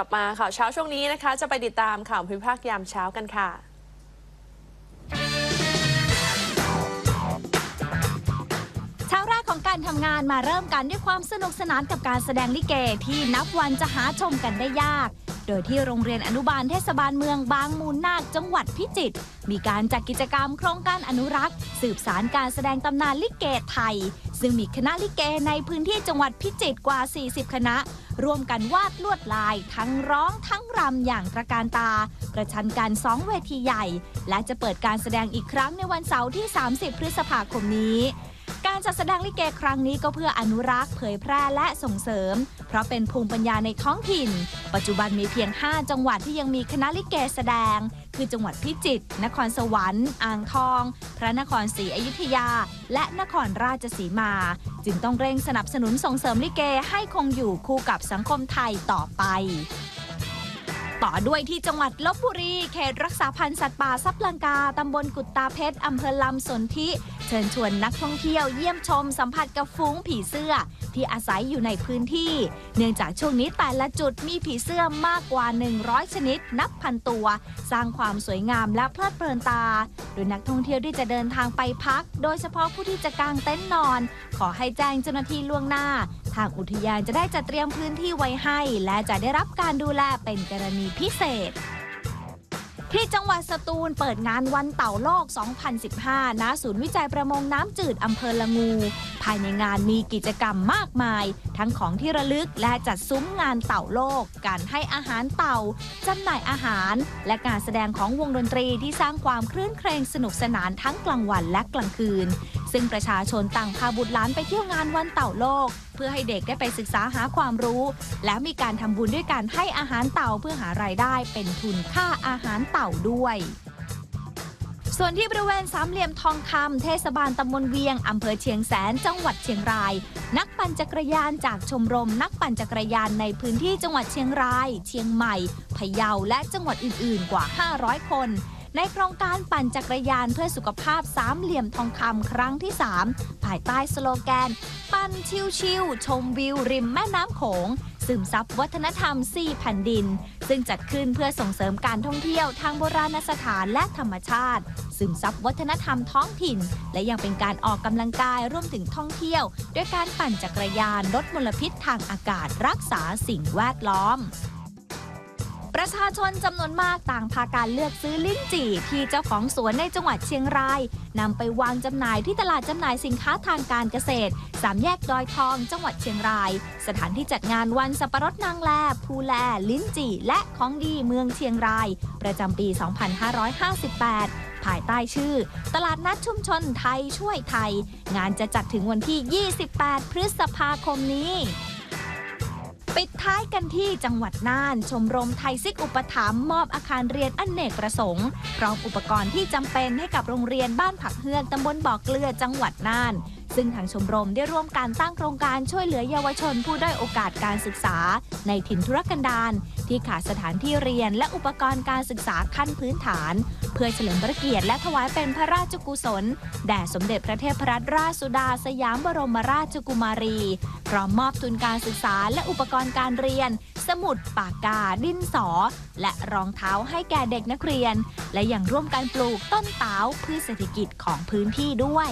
ลับมาข่าวเช้าช่วงนี้นะคะ จะไปติดตามข่าวพิพากยามเช้ากันค่ะ เช้าแรกของการทำงานมาเริ่มกันด้วยความสนุกสนานกับการแสดงลิเกที่นับวันจะหาชมกันได้ยาก โดยที่โรงเรียนอนุบาลเทศบาลเมืองบางมูลนาคจังหวัดพิจิตรมีการจัดกิจกรรมโครงการอนุรักษ์ สืบสารการแสดงตำนานลิเกไทย ซึ่งมีคณะลิเกในพื้นที่จังหวัดพิจิตรกว่า 40 คณะ ร่วมกันวาดลวดลาย ทั้งร้องทั้งรำอย่างตระการตา ประชันกันสองเวทีใหญ่ และจะเปิดการแสดงอีกครั้งในวันเสาร์ที่ 30 พฤษภาคมนี้ การจัดแสดงลิเกครั้งนี้ก็เพื่ออนุรักษ์เผยแพร่และส่งเสริม เพราะเป็นภูมิปัญญาในท้องถิ่น ปัจจุบันมีเพียง 5 จังหวัดที่ยังมีคณะลิเกแสดง คือจังหวัดพิจิตร นครสวรรค์ อ่างทอง พระนครศรีอยุธยา และนครราชสีมา จึงต้องเร่งสนับสนุนส่งเสริมลิเกให้คงอยู่คู่กับสังคมไทยต่อไป ต่อด้วยที่จังหวัดลบบุรี เขตรักษาพันธุ์สัตว์ป่าซับลังกา ตำบลกุตตาเพชร อำเภอลำสนธิ เชิญชวนนักท่องเที่ยวเยี่ยมชมสัมผัสกับฝูงผีเสื้อ ที่อาศัยอยู่ในพื้นที่ เนื่องจากช่วงนี้แต่ละจุดมีผีเสื้อมากกว่า 100 ชนิด นับพันตัว สร้างความสวยงามและเพลิดเพลินตา โดยนักท่องเที่ยวที่จะเดินทางไปพัก โดยเฉพาะผู้ที่จะกางเต็นท์นอน ขอให้แจ้งเจ้าหน้าที่ล่วงหน้า ทางอุทยานจะได้จัดเตรียมพื้นที่ไว้ให้ และจะได้รับการดูแลเป็นกรณีพิเศษ ที่จังหวัดสตูลเปิดงานวันเต่าโลก 2015 ณ ศูนย์วิจัยประมงน้ำจืดอำเภอละงู ภายในงานมีกิจกรรมมากมาย ทั้งของที่ระลึกและจัดซุ้มงานเต่าโลก การให้อาหารเต่าจำหน่ายอาหาร และการแสดงของวงดนตรีที่สร้างความคลื่นเครงสนุกสนานทั้งกลางวันและกลางคืน ซึ่งประชาชนต่างพาบุตรหลานไปเที่ยวงานวันเต่าโลก เพื่อให้เด็กได้ไปศึกษาหาความรู้ และมีการทำบุญด้วยการให้อาหารเต่าเพื่อหารายได้เป็นทุนค่าอาหารเต่าด้วยส่วนที่บริเวณสามเหลี่ยมทองคำเทศบาลตำบลเวียงอำเภอเชียงแสน จังหวัดเชียงราย นักปั่นจักรยานจากชมรมนักปั่นจักรยานในพื้นที่จังหวัดเชียงราย เชียงใหม่ พะเยาและจังหวัดอื่น ๆ กว่า 500 คน ในโครงการปั่นจักรยานเพื่อสุขภาพสามเหลี่ยมทองคำครั้งที่ 3 ภายใต้สโลแกน ปั่นชิวๆชมวิวริมแม่น้ำโขงซึมซับวัฒนธรรม 4 แผ่นดิน ซึ่งจัดขึ้นเพื่อส่งเสริมการท่องเที่ยวทางโบราณสถานและธรรมชาติ ซึมซับวัฒนธรรมท้องถิ่น และยังเป็นการออกกำลังกายร่วมถึงท่องเที่ยว ด้วยการปั่นจักรยานลดมลพิษทางอากาศรักษาสิ่งแวดล้อม ประชาชนจำนวนมากต่างพาการเลือกซื้อลิ้นจี่ ที่เจ้าของสวนในจังหวัดเชียงรายนำไปวางจำหน่ายที่ตลาดจำหน่ายสินค้าทางการเกษตร สามแยกดอยทอง จังหวัดเชียงราย สถานที่จัดงานวันสับปะรดนางแลภูแล ลิ้นจี่ และของดีเมืองเชียงราย ประจำปี 2558ภายใต้ชื่อ ตลาดนัดชุมชนไทยช่วยไทย งานจะจัดถึงวันที่ 28 พฤษภาคมนี้ ปิดท้ายกันที่จังหวัดน่าน ชมรมไทยซิกอุปถัมภ์มอบอาคารเรียนอนเนกประสงค์พร้อมอุปกรณ์ที่จำเป็นให้กับโรงเรียนบ้านผักเฮือกตำบลบ่อเกลือจังหวัดน่าน ซึ่งทางชมรมได้ร่วมการตั้งโครงการช่วยเหลือเยาวชนผู้ด้อยโอกาสการศึกษา ในถิ่นธุรกันดารที่ขาดสถานที่เรียนและอุปกรณ์การศึกษาขั้นพื้นฐาน เพื่อเฉลิมพระเกียรติและถวายเป็นพระราชกุศล แด่สมเด็จพระเทพรัตนราชสุดาสยามบรมราชกุมารี พร้อมมอบทุนการศึกษาและอุปกรณ์การเรียน สมุดปากกา ดินสอ และรองเท้าให้แก่เด็กนักเรียน และยังร่วมกันปลูกต้นเต๋าพืชเศรษฐกิจของพื้นที่ด้วย